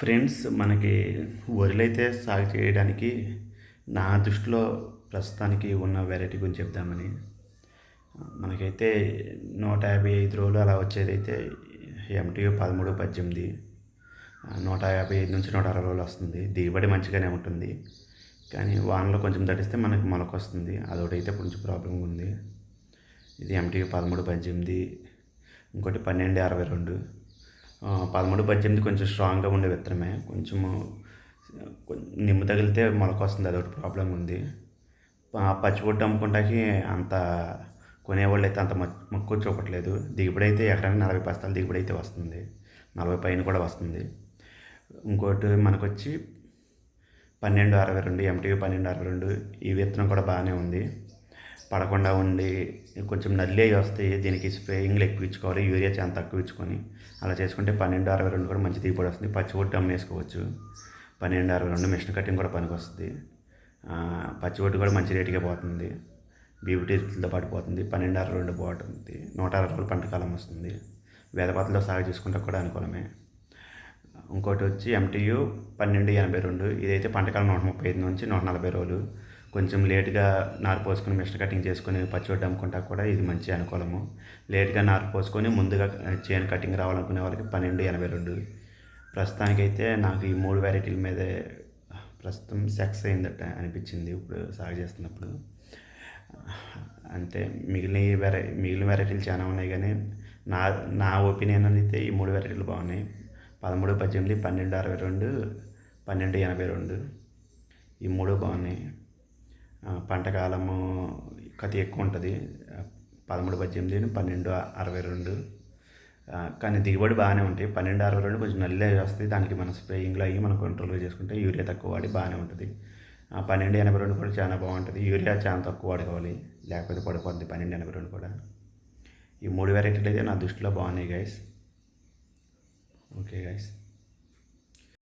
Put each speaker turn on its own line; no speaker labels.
Friends మనకి వరిలైతే సాగు చేయడానికి నా దృష్టిలో ప్రస్తుతానికి ఉన్న వెరైటీ గురించి చెప్దామని. మనకైతే నూట యాభై ఐదు రోజులు అలా వచ్చేదైతే ఎంటీయూ పదమూడు పద్దెనిమిది నూట యాభై ఐదు నుంచి నూట అరవై రోజులు వస్తుంది. దిగుబడి మంచిగానే ఉంటుంది. కానీ వానలో కొంచెం తడిస్తే మనకి మొలక వస్తుంది. అదొకటైతే కొంచెం ప్రాబ్లం ఉంది. ఇది ఎంటీయూ పదమూడు పద్దెనిమిది ఇంకోటి పన్నెండు అరవై రెండు. పదమూడు పద్దెనిమిది కొంచెం స్ట్రాంగ్గా ఉండే విత్తనమే. కొంచెము నిమ్ము తగిలితే మొలకొస్తుంది అదొకటి ప్రాబ్లం ఉంది. ప- పచ్చిపొట్టు అమ్ముకుంటాకి అంత కొనేవాళ్ళు అయితే అంత మక్కువ చూపట్లేదు. దిగుబడి అయితే ఎకరానికి నలభై బస్తాలు దిగుబడి అయితే వస్తుంది. నలభై పైన కూడా వస్తుంది. ఇంకోటి మనకొచ్చి పన్నెండు అరవై రెండు ఎంటీవీ పన్నెండు అరవై రెండు ఈ విత్తనం కూడా బాగానే ఉంది. పడకుండా ఉండి కొంచెం నల్లి అవి వస్తాయి దీనికి స్ప్రేయింగ్లు ఎక్కువ ఇచ్చుకోవాలి యూరియా చాలా తక్కువ ఇచ్చుకొని. అలా చేసుకుంటే పన్నెండు అరవై రెండు కూడా మంచి దిగుబడి వస్తుంది. పచ్చిబొట్టు అమ్మేసుకోవచ్చు పన్నెండు అరవై రెండు మిషన్ కటింగ్ కూడా పనికి వస్తుంది. ఆ, కూడా మంచి రేటుగా పోతుంది. బీబీటీతో పాటు పోతుంది. పన్నెండు అరవై రెండు బాగుంటుంది నూట అరవై రోజులు పంట కాలం వస్తుంది. వేదపాతలో సాగు చేసుకుంటే కూడా అనుకూలమే. ఇంకోటి వచ్చి ఎంటీయు పన్నెండు ఎనభై రెండు. ఇదైతే పంటకాలం నూట ముప్పై ఐదు నుంచి నూట నలభై రోజులు. కొంచెం లేట్గా నారు పోసుకొని మిషన్ కటింగ్ చేసుకొని పచ్చివడ్డు అమ్ముకుంటా కూడా ఇది మంచి అనుకూలము. లేట్గా నారు పోసుకొని ముందుగా చేను కటింగ్ రావాలనుకునే వాళ్ళకి పన్నెండు ఎనభై రెండు. ప్రస్తుతానికైతే నాకు ఈ మూడు వెరైటీల మీదే ప్రస్తుతం సెక్స్ అయిందట అనిపించింది ఇప్పుడు సాగు చేస్తున్నప్పుడు. అంటే మిగిలిన వెరై మిగిలిన వెరైటీలు చాలా ఉన్నాయి కానీ నా నా ఒపీనియన్ అయితే ఈ మూడు వెరైటీలు బాగున్నాయి. పదమూడు పద్దెనిమిది పన్నెండు అరవై రెండు పన్నెండు ఎనభై రెండు. ఈ మూడు బాగున్నాయి. పంటకాలము పంట కాలము కతి ఎక్కువ ఉంటుంది. పదమూడు పద్దెనిమిది పన్నెండు అరవై రెండు. కానీ దిగుబడి బాగానే ఉంటాయి. పన్నెండు అరవై రెండు కొంచెం నల్లే వస్తాయి. దానికి మన స్ప్రేయింగ్లో అయ్యి మనం కంట్రోల్గా చేసుకుంటే యూరియా తక్కువ వాడి బాగానే ఉంటుంది. ఆ, పన్నెండు ఎనభై రెండు కూడా చాలా బాగుంటుంది. యూరియా చాలా తక్కువ వాడుకోవాలి. లేకపోతే పడిపోద్ది పన్నెండు ఎనభై రెండు కూడా. ఈ మూడు వెరైటీలు అయితే నా దృష్టిలో బాగున్నాయి గైస్ ఓకే గైస్